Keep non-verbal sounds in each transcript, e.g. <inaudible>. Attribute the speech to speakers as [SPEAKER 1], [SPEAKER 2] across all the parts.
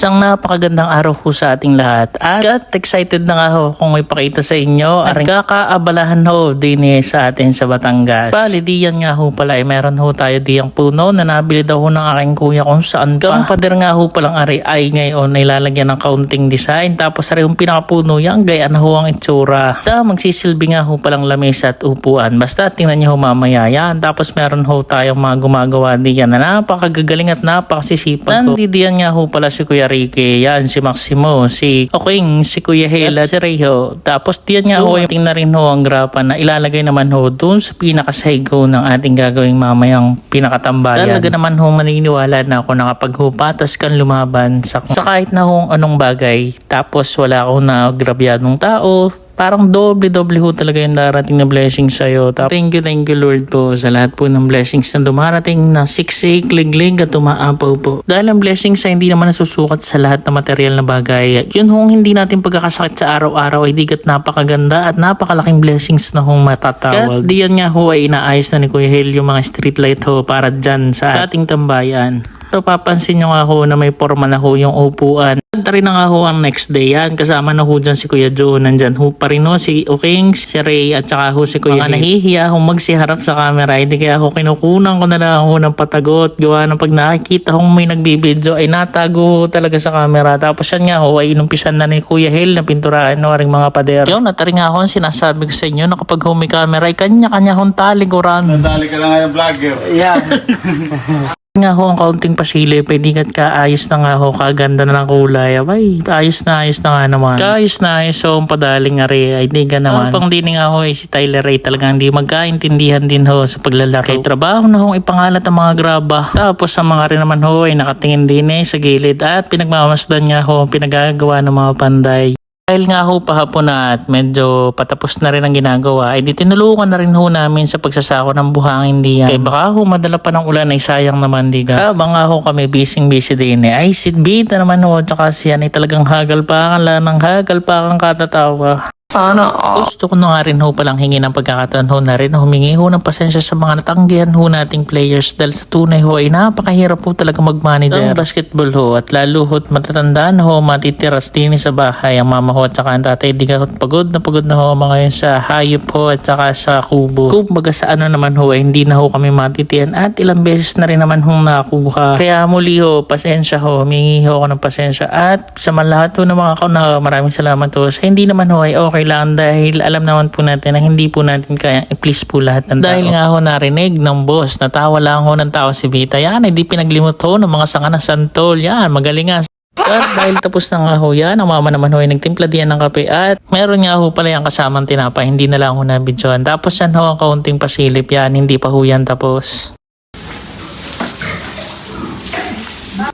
[SPEAKER 1] Isang napakagandang araw ho sa ating lahat. At excited na nga ho kung may pakita sa inyo. Aring kakaabalahan ho din eh sa atin sa Batangas. Bali, diyan nga ho pala eh, meron ho tayo diyang puno na nabili daw ho ng aking kuya kung saan pa. Ang pader nga ho palang ari ay ngayon ay lalagyan ng kaunting design. Tapos ari yung pinakapuno yan, gaya na ho ang itsura. Ta, magsisilbi nga ho palang lamesa at upuan. Basta tingnan niyo ho mamaya yan. Tapos meron ho tayong mga gumagawa diyan na napakagagaling at napakasisipag ho. Nandidiyan nga ho pala si Kuya Ricky, yan si Maximo, si Oking, si Kuya Hela, si Reho. Tapos diyan nga ho yung tingnan rin ho ang grapa na ilalagay naman ho dun sa pinakasahig ho ng ating gagawing mamayang pinakatambayan. Talaga naman ho maniniwala na ako nakapaghupatas kan lumaban sa, sa kahit na ho anong bagay. Tapos wala akong nagrabyadong tao, parang doble-doble ho talaga yung darating na blessings sa'yo. Thank you, thank you Lord po sa lahat po ng blessings na dumarating na siksik, liglig at umaapaw po. Dahil ang blessings ay hindi naman nasusukat sa lahat ng material na bagay. Yun hong hindi natin pagkakasakit sa araw-araw ay digat napakaganda at napakalaking blessings na hong matatawag. At diyan nga ho ay inaayos na ni Kuya Hel yung mga street light ho para dyan sa ating tambayan. So, papansin nyo nga ho na may forma na ho yung upuan. Kanta rin na nga ho ang next day yan. Kasama na ho dyan si Kuya Joe. Nandyan ho pa rin ho si Oking, si Ray, at saka ho si Kuya Mga nahihiya ho magsiharap sa camera. Hindi kaya ho kinukunan ko na lang ho ng patagot. Gawa ng pag nakikita hong may nagbibideo ay natago ho talaga sa camera. Tapos yan nga ho ay inumpisan na ni Kuya Hel na pinturahan no ring mga pader. Yun, natari nga ho ang sinasabi ko sa inyo na kapag ho may camera ay kanya-kanya hong talikuran.
[SPEAKER 2] Nadali ka na nga yung vlogger. <laughs>
[SPEAKER 1] nga ho ang kaunting pasilip, pwede kat kaayos na nga ho, kaganda na ng kulay. Abay, ayos na ayos na nga naman. Kaayos na ayos ho, ang padaling ari, ay di ka naman. Ang pang dini nga ho, ay si Tyler Ray talagang hindi magkaintindihan din ho sa paglalaki. Kay trabaho na ho, ipangalat ang mga graba. Tapos sa mga rin naman ho, ay nakatingin din eh sa gilid at pinagmamasdan nga ho, ang pinagagawa ng mga panday. Dahil nga ho pahapon na at medyo patapos na rin ang ginagawa, ay di tinulungan na rin ho namin sa pagsasako ng buhangin diyan. Kaya baka ho madala pa ng ulan ay sayang naman di ka. Habang nga ho kami busy busy din eh, ay sitbita naman ho, tsaka siya ay talagang hagal pa kan lang ng hagal pa kang katatawa.
[SPEAKER 3] Sana all.
[SPEAKER 1] Gusto ko na nga rin ho palang hingi ng pagkakataon ho na rin na humingi ho ng pasensya sa mga natanggihan ho nating players dahil sa tunay ho ay napakahirap ho talaga mag-manager ng basketball ho at lalo ho't matatandaan ho matitiras din sa bahay ang mama ho at saka ang tatay di ka pagod na pagod na ho mga yun sa hayop ho at saka sa kubo. Kumbaga sa ano naman ho ay hindi na ho kami matitiyan at ilang beses na rin naman hong nakuha. Kaya muli ho pasensya ho humingi ho ako ng pasensya at sa malahat ho ng mga kauna maraming salamat ho sa hindi naman ho ay okay lang dahil alam naman po natin na hindi po natin kaya i-please po lahat ng tao. Dahil nga ho narinig ng boss, natawa lang ho ng tao si Vita. Yan, hindi pinaglimot ho ng mga sanga ng santol. Yan, magaling nga. At dahil tapos na nga ho yan, ang mama naman ho ay nagtimpla diyan ng kape at meron nga ho pala yung kasamang tinapay, hindi na lang ho nabidyoan. Tapos yan ho ang kaunting pasilip yan, hindi pa ho yan tapos.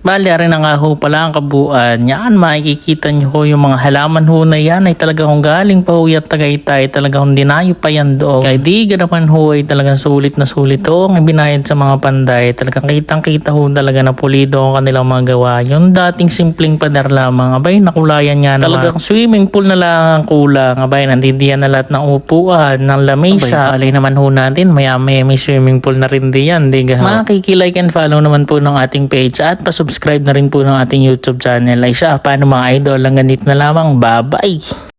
[SPEAKER 1] Bali, rin na nga ho pala ang kabuuan. Yan, makikita nyo ho yung mga halaman ho na yan ay talaga hong galing pa ho yan tagaytay. Talaga hong dinayo pa yan doon. Kaya di ka naman ho ay talagang sulit na sulit ho ang ibinayad sa mga panday. Talagang kitang kita ho talaga na pulido ang kanilang mga gawa. Yung dating simpleng pader lamang. Abay, nakulayan nga naman. Talagang swimming pool na lang ang kulang. Abay, nandidiyan na lahat ng upuan, ng lamesa. Abay, alay naman ho natin. Maya maya may swimming pool na rin diyan. Di ka ho. Makikilike and follow naman po ng ating page at pasubscribe na rin po ng ating YouTube channel. Ay siya, paano mga idol? Hanggang dito na lamang. Bye-bye!